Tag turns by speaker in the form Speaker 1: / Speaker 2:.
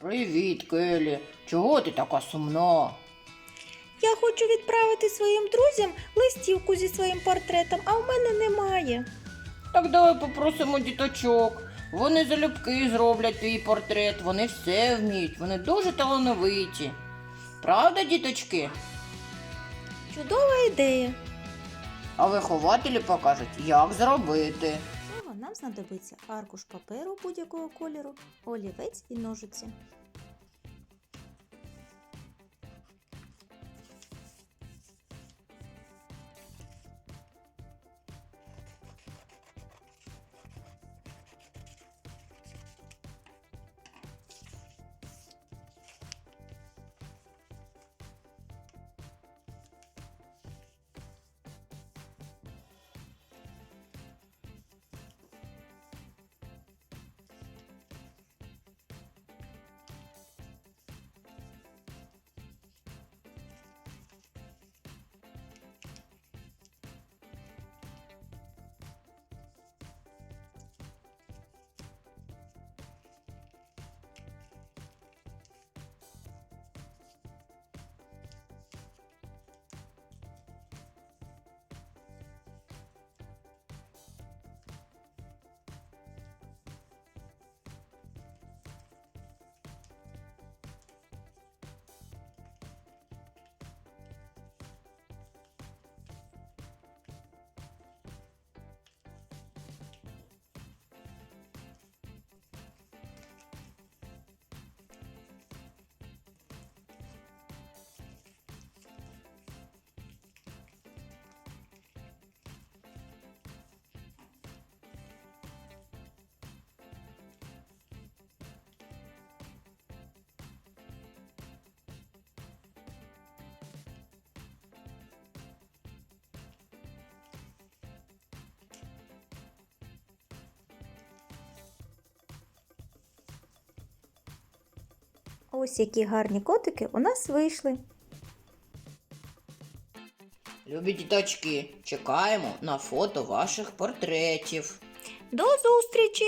Speaker 1: Привіт, Келі. Чого ти така сумна?
Speaker 2: Я хочу відправити своїм друзям листівку зі своїм портретом, а в мене немає.
Speaker 1: Так давай попросимо діточок. Вони залюбки зроблять твій портрет, вони все вміють, вони дуже талановиті. Правда, діточки?
Speaker 2: Чудова ідея.
Speaker 1: А вихователі покажуть, як зробити.
Speaker 2: Нам знадобиться аркуш паперу будь-якого кольору, олівець і ножиці. Ось які гарні котики у нас вийшли.
Speaker 1: Любі діточки, чекаємо на фото ваших портретів.
Speaker 2: До зустрічі!